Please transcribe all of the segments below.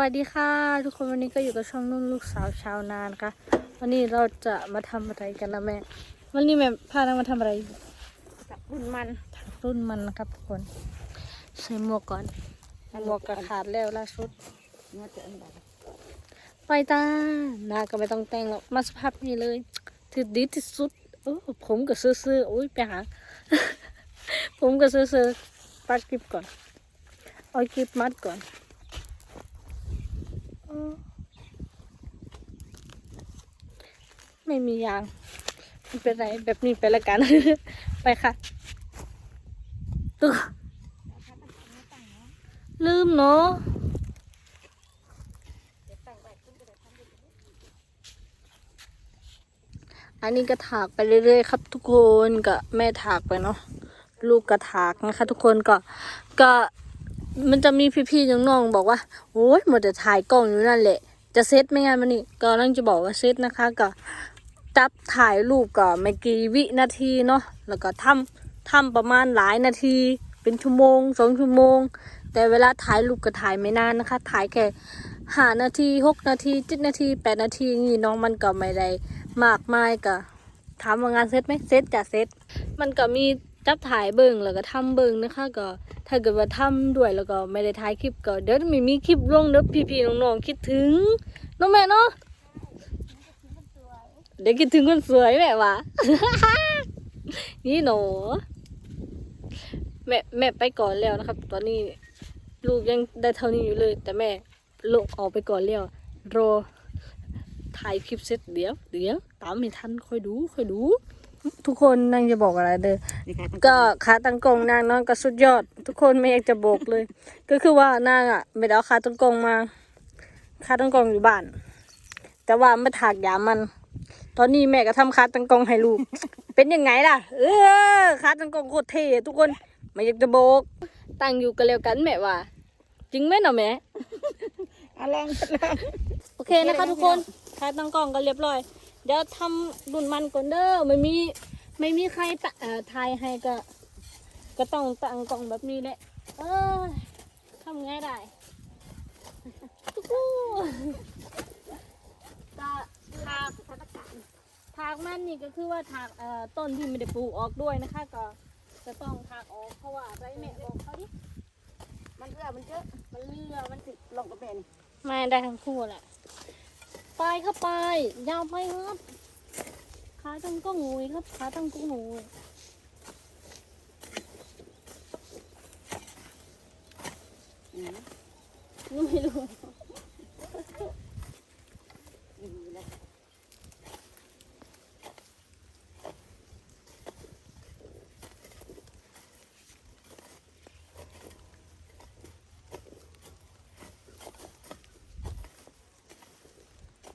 วัสดีค่ะ ทุกคนวันนี้ก็อยู่กับช่องนุ่นลูกสาวชาวนานค่ะ วันนี้เราจะมาทำอะไรกันนะแม่วันนี้แม่พาเรามาทำอะไรกับรุ่นมันถักรุ่นมันนะครับทุกคนใส่หมวกก่อนหมวกก็ขาดแล้วล่าสุดเนื้อจะอันใดไปตาหน้าก็ไม่ต้องแต่งหรอกมาสภาพนี้เลยถือดีที่สุดโอ้ผมก็ซื่อๆอุ้ยไปหาผมก็ซื่อๆปัดกิบก่อนเอากิบมัดก่อนอ้อ ไม่มียางไม่เป็นไรแบบนี้ไปละกัน ไปค่ะตุ๊กลืมเนาะอันนี้ก็ถากไปเรื่อยๆครับ ทุกคนก็แม่ถากไปเนาะลูกก็ถากนะคะ ทุกคนก็ก็ มันจะมีพี่ๆน้องๆบอกว่าโอ้ยหมดแต่ถ่ายกล้องอยู่นั่นแหละ จะเซตไม่งานมันนี่ก็นั่งจะบอกว่าเซตนะคะ ก็จับถ่ายรูปก็ไม่กี่วินาทีเนาะแล้วก็ทำทำประมาณหลายนาที เป็นชั่วโมงสองชั่วโมง แต่เวลาถ่ายรูปก็ถ่ายไม่นานนะคะ ถ่ายแค่ห้านาทีหกนาทีเจ็ดนาทีแปดนาทีอย่างงี้น้องมันก็ไม่ได้มากมายก็ถามว่างานเซตไหมเซตจะเซตมันก็มี จับถ่ายเบิ่งแล้วก็ทำเบิ่งนะคะ ก็ถ้าเกิดว่าทำด้วยแล้วก็ไม่ได้ถ่ายคลิปก็เดี๋ยวไม่มีคลิปลงเด้อพี่ๆน้องๆคิดถึงน้องแม่เนาะเดี๋ยวคิดถึงคนสวยแม่วะนี่หนูแม่แม่ไปก่อนแล้วนะครับ ตอนนี้ลูกยังได้เท่านี้อยู่เลย แต่แม่ลงออกไปก่อนแล้วรอถ่ายคลิปเสร็จเดี๋ยวเดี๋ยวตามไม่ทันค่อยดูค่อยดู ทุกคนนางจะบอกอะไรเด้อนี่ค่ะก็ขาตั้งกล้องนางนอนก็สุดยอด ทุกคนไม่อยากจะบอกเลย ก็คือว่านางอะ ไม่ได้เอาขาตั้งกล้องมาขาตั้งกล้องอยู่บ้าน แต่ว่ามาถากยามัน ตอนนี้แม่ก็ทำขาตั้งกล้องให้ลูก เป็นยังไงล่ะ เออขาตั้งกล้องโคตรเท่ทุกคนไม่อยากจะบอกตั้งอยู่กันแล้วกันแม่ว่า จริงไหมเนาะแม่เอาลองลองโอเคนะคะทุกคนถ่ายตั้งกล้องกันเรียบร้อย เดี๋ยวทำรุ่นมันก่อนเด้อไม่มีไม่มีใครตะเอ่อถ่ายให้ก็ ก็ต้องตั้งกล้องแบบนี้แหละเออทำไงได้ตุ๊กกูก็ถากถากมันนี่ก็คือว่าถากเอ่อต้นที่ไม่ได้ปลูกออกด้วยนะคะ ก็จะต้องถากออกเพราะว่าไรแม่บอกเขาดิมันเลือมันเยอะมันเลือมันติดลงกับแม่นี่ไม่ได้ทั้งคู่แหละ ไปเข้าไป ยาวไปครับ ขาตั้งก็งูครับ ขาตั้งก็งูนี่ไม่รู้ นี่แหละ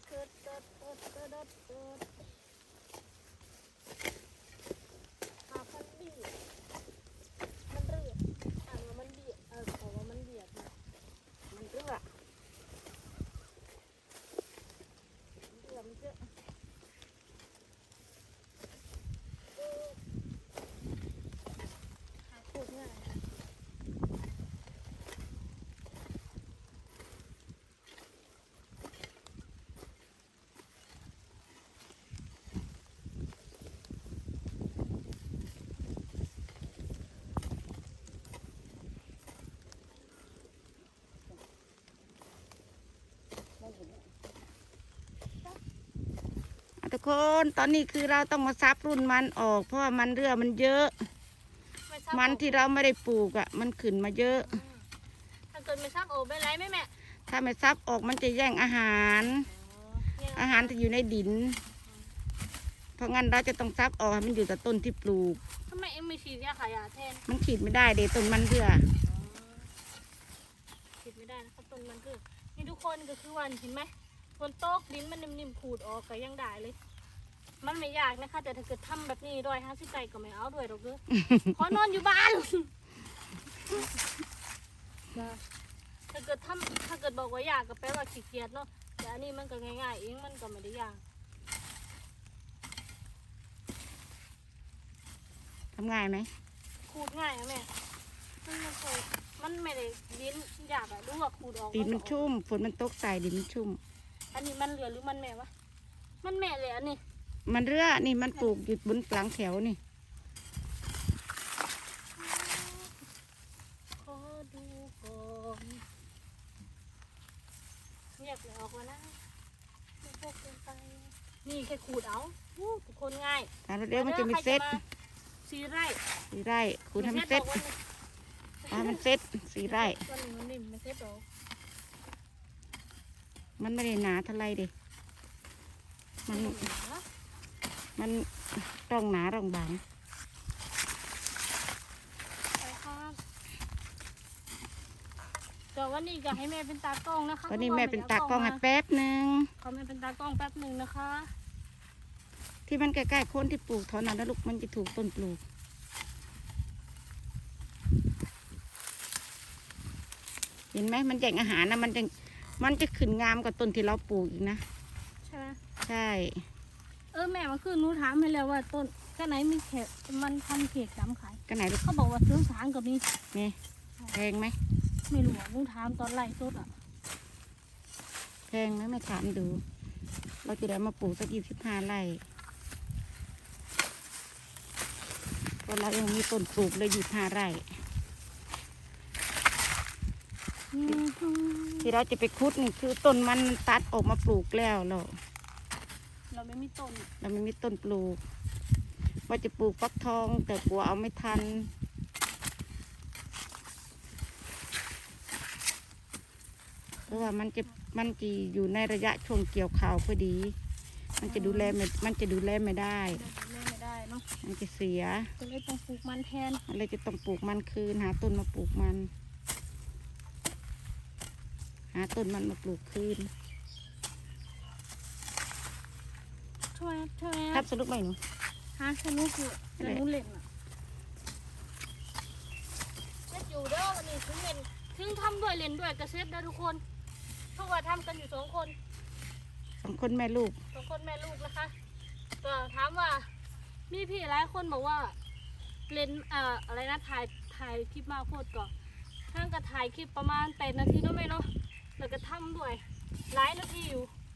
เกิดเกิดเกิดเกิดเกิดเกิดขามันเบียดมันเรียดอ่านว่ามันเบียดเออขอว่ามันเบียดนะ มันเลือเลือมันเยอะ หาคูดง่ายอะทุก คน ตอนนี้คือเราต้องมาซับรุ่นมันออก เพราะว่ามันเรือมันเยอะไม่ชอบมันที่เราไม่ได้ปลูกอะ มันขึ้นมาเยอะ ถ้าเกิดไม่ชอบโอ้ไม่ไรไหมแม่ ถ้าไม่ซับออกมันจะแย่งอาหารเนี่ยอาหารที่อยู่ในดิน เพราะงั้นเราจะต้องซับออกให้มันอยู่กับต้นที่ปลูกทำไมเอ็มไม่ฉีดยาขายาแทน มันขีดไม่ได้เดต้นมันเรือฉีดไม่ได้นะครับต้นมันคือนี่ทุกคนก็คือวันเห็นไหมฝนตกดินมันนิ่มๆขูดออกก็ยังได้เลย มันไม่ยากนะคะ แต่ถ้าเกิดทำแบบนี้ด้วยฮะสิไก่ก็ไม่เอาด้วยหรอกเด้อ ขอนอนอยู่บ้านนะถ้าเกิดทำถ้าเกิดบอกว่ายากก็แปลว่าขี้เกียจเนาะแต่อันนี้มันก็ง่ายๆเองมันก็ไม่ได้ยากทำง่ายไหมขูดง่ายอะแม่มันไม่ค่อยมันไม่ได้ดินอยากอะดูว่าขูดออกดินมันชุ่มฝนมันตกใส่ดินมันชุ่ม อันนี้มันเหลือหรือมันแม่วะ มันแม่เลยอันนี้ มันเรือนี่มันปลูกอยู่บนหลังแถวนี่ขอดูก่อนเงียบเลยออกมานะไม่พกเกินไปนี่แค่ขูดเอาอู้ทุกคนง่ายแต่เดี๋ยวมันจะมีเซตสีไร่สีไร่คุณทำมันเซตวันนี้อ่ามันเซตสีไร่วันนี้มันนิ่มไม่เซ็ตหรอกมันไม่ได้หนาเท่าไรเดิมัน มันร่องหนาร่องบางไปครับก็วันนี้ก็ให้แม่เป็นตากล้องนะคะตอนนี้แม่เป็นตากล้องให้แป๊บหนึ่งเขาแม่เป็นตากล้องแป๊บหนึ่งนะคะ ที่มันใกล้ๆโคนที่ปลูกเท่านั้นนะลูกมันจะถูกต้นปลูกเห็นไหมมันแย่งอาหารนะมันจะมันจะขึ้นงามกว่าต้นที่เราปลูกอีกนะ ใช่ไหมใช่เออแม่เมาคือหนูถามให้แล้วว่าต้นก็ไหนมีเขตมันทำเขตดำขายก็ไหนลูกเขาบอกว่าซื้อสางกับมีนี่แพงไหมไม่รู้อะหนูถามตอนไล่สดอะแพงไหมไม่ถามดู เราจะได้มาปลูกสักยี่สิบห้าไร่เพราะเรายังมีต้นปลูกเลยยี่สิบห้าไร่อืมที่เราจะไปคุดนี่คือต้นมันตัดออกมาปลูกแล้วเราเรา ไม่มีต้นเราไม่มีต้นปลูก ว่าจะปลูกฟักทอง แต่กลัวเอาไม่ทัน เพราะว่ามันจะมันจะอยู่ในระยะช่วงเกี่ยวข้าวพอดี มันจะดูแลไม่มันจะดูแลไม่ได้เราดูแลไม่ได้เนาะมันจะเสีย ก็เลยต้องปลูกมันแทนมันเลยจะต้องปลูกมันคืน หาต้นมาปลูกมัน หาต้นมันมาปลูกคืน ช่วยช่วยครับสรุปไหมหนู หาสนุกอยู่แต่หนูเล่นอะเซ็ตอยู่เด้อวันนี้ถึงเล่นถึงทำด้วยเล่นด้วยก็เซ็ตได้ทุกคนเพราะว่าทำกันอยู่สองคนสองคนแม่ลูก สองคนแม่ลูกนะคะก็ถามว่ามีพี่หลายคนบอกว่าเล่นเอ่ออะไรนะถ่ายถ่ายคลิปมาโคตรก่อนท่านก็ถ่ายคลิปประมาณแปดนาทีเนาะแม่เนาะแล้วก็ทำด้วยหลายนาทีอยู่ก็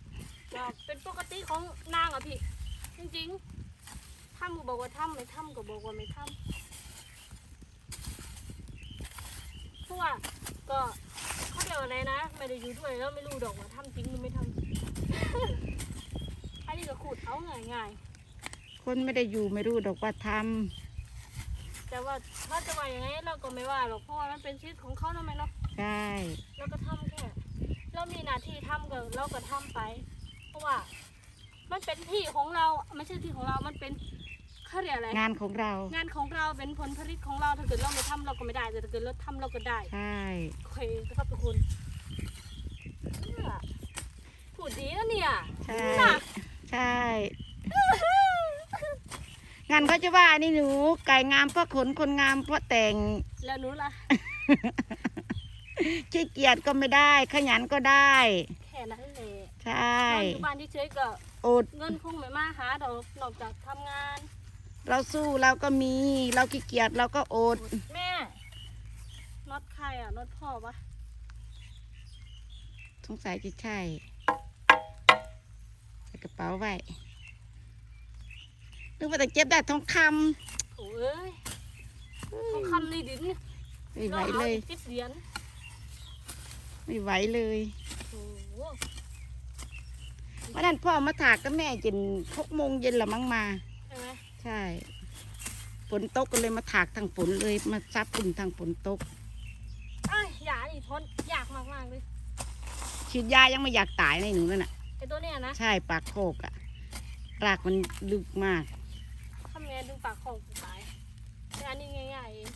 เป็นปกติของนางอะพี่ จริงๆทำก็บอกว่าทำไม่ทำก็บอกว่าไม่ทำเพราะว่าก็เขาเรียกว่าอะไรนะ ไม่ได้อยู่ด้วยแล้วไม่รู้ดอกว่าทำจริงหรือไม่ทำอันนี้ก็ขุดเอาง่ายคนไม่ได้อยู่ไม่รู้ดอกว่าทๆแต่ว่าถ้าจะว่าอย่างไงเราก็ไม่ว่าหรอกเพราะว่ามันเป็นชีวิตของเขาเนาะแม่เนาะำใช่เราก็ทำแค่เรามีหน้าที่ทำก็เราก็ทำไป เพราะว่า มันเป็นที่ของเราไม่ใช่ที่ของเรา มันเป็นเขาเรียกอะไร งานของเรา งานของเราเป็นผลผลิตของเรา ถ้าเกิดเราไม่ทำเราก็ไม่ได้ แต่ถ้าเกิดเราทำเราก็ได้ ใช่ โอเคนะครับทุกคนเนี่ยพูดดีนะเนี่ยใช่ น่ะใช่ งานเขาจะว่านี่หนู ไก่งามเพราะขน คนงามเพราะแต่ง แล้วหนูล่ะ ขี้เกียจก็ไม่ได้ ขยันก็ได้แค่นั้นแหละ ใช่ นอนอยู่บ้านเฉยๆก็อด เงินคงไม่มาหาดอกนอกจากทำงานเราสู้เราก็มี เราขี้เกียจเราก็อด แม่น็อตใครอะน็อตพ่อปะสงสัยจะใช่ใส่กระเป๋าไว้นึกว่าแต่เจ็บได้ทองคโอ้เอ้ยทองคำในดินำไม่ไหวเลยสิบเหรียญไม่ไหวเลย โอ้โห วันนั้นพ่อมาถากกับแม่เย็นหกโมงเย็นละมั้งมา ใช่ไหมใช่ฝนตกก็เลยมาถากทางฝนเลยมาซับฝุ่นทางฝนตกไอ้ยยานี่ทนยากมากๆเลยฉีดยายังไม่อยากตายในหนูนั่นน่ะ ไอตัวเนี้ยนะใช่ปากโคกอะรากมันลึกมาก ทำไงดึงปากของกูตายแต่อันนี้ง่ายๆเอง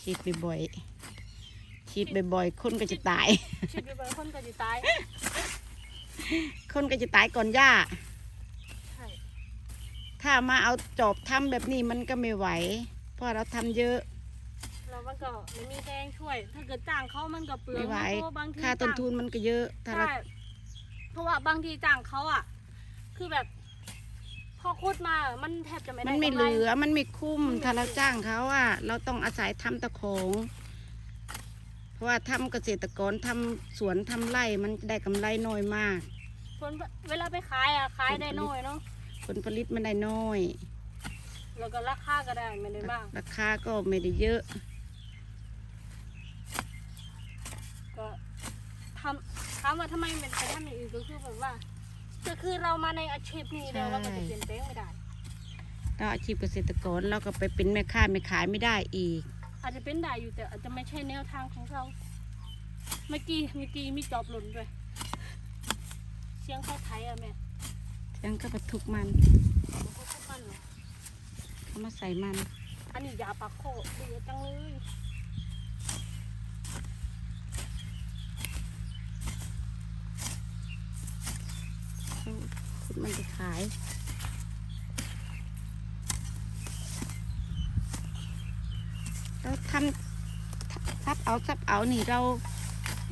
ฉีดบ่อยๆ ฉีดบ่อยๆคนก็จะตาย ชิดไปบ่อยคนก็จะตาย คนก็จะตายก่อนหญ้า ใช่ ถ้ามาเอาจอบทำแบบนี้มันก็ไม่ไหว เพราะเราทำเยอะแล้วมันก็ไม่มีแรงช่วย ถ้าเกิดจ้างเขามันก็เปลือไม่งไหว เพราะว่าบางทีค่าต้นจ้างทุนมันก็เยอะ ถ้าเรา ใช่เพราะว่าบางทีจ้างเขาอะ คือแบบพพอขุดมามันแทบจะไม่ได้มันไม่กำเหรลือ มันไม่คุ้ม ถ้าเราจ้างเขาอะ เราต้องอาศัยทำตะโขงเพ ราะว่าทำเกษตรกรทำสวนทำไร่มันได้กำไรน้อยมาก ผลเวลาไปขายอะขายได้น้อยเนาะผลผลิตมันได้น้อย แล้วก็ราคาก็ได้ไม่ได้มากราคาก็ไม่ได้เยอะ ก็ทำถามว่าทำไมเป็นไปทำอย่างอื่นก็คือแบบว่าก็คือเรามาในอาชีพนี้แล้วเราก็จะเปลี่ยนแปลงไม่ได้เราอาชีพเกษตรกรเราก็ไปเป็นแม่ค้าไม่ขายไม่ได้อีก อาจจะเป็นได้อยู่แต่อาจจะไม่ใช่แนวทางของเรา เมื่อกี้เมื่อกี้มีจอบหล่นด้วย เสียงเขาไทยอะแม่ยังก็บรรทุกมันเขาพูดมันเหรอเขามาใส่มัน อันนี้ยาปลาโคเดือจังเลยเขาขุดมันจะขาย เราทำซับเอาซับเอานี่เรา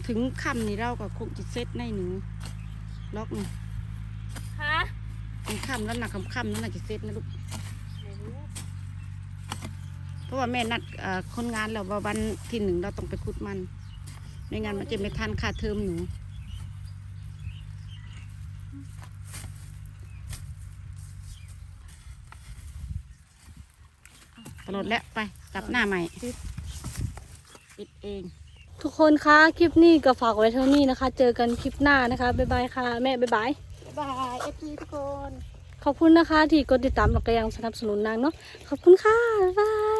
ถึงคำนี่เราก็คงจะเซ็ตในหนูล็อกนี่ฮะถึงคำแล้วหนักคำคำนั่นน่ะจะเซ็ตนะลูกไม่รู้เพราะว่าแม่นัดเอ่อคนงานแล้วว่าวันที่หนึ่งเราต้องไปขุดมันไม่งั้นมันจะไม่ทันค่าเทอมหนู ลอดแล้วไปกลับหน้าใหม่ปิดเอง ทุกคนคะคลิปนี้ก็ฝากไว้เท่านี้นะคะ เจอกันคลิปหน้านะคะบ๊ายบายค่ะ แม่บ๊ายบายบ๊ายบายเอฟซีทุกคน ขอบคุณนะคะที่กดติดตามและก็ยังสนับสนุนนางเนาะขอบคุณค่ะบ๊ายบาย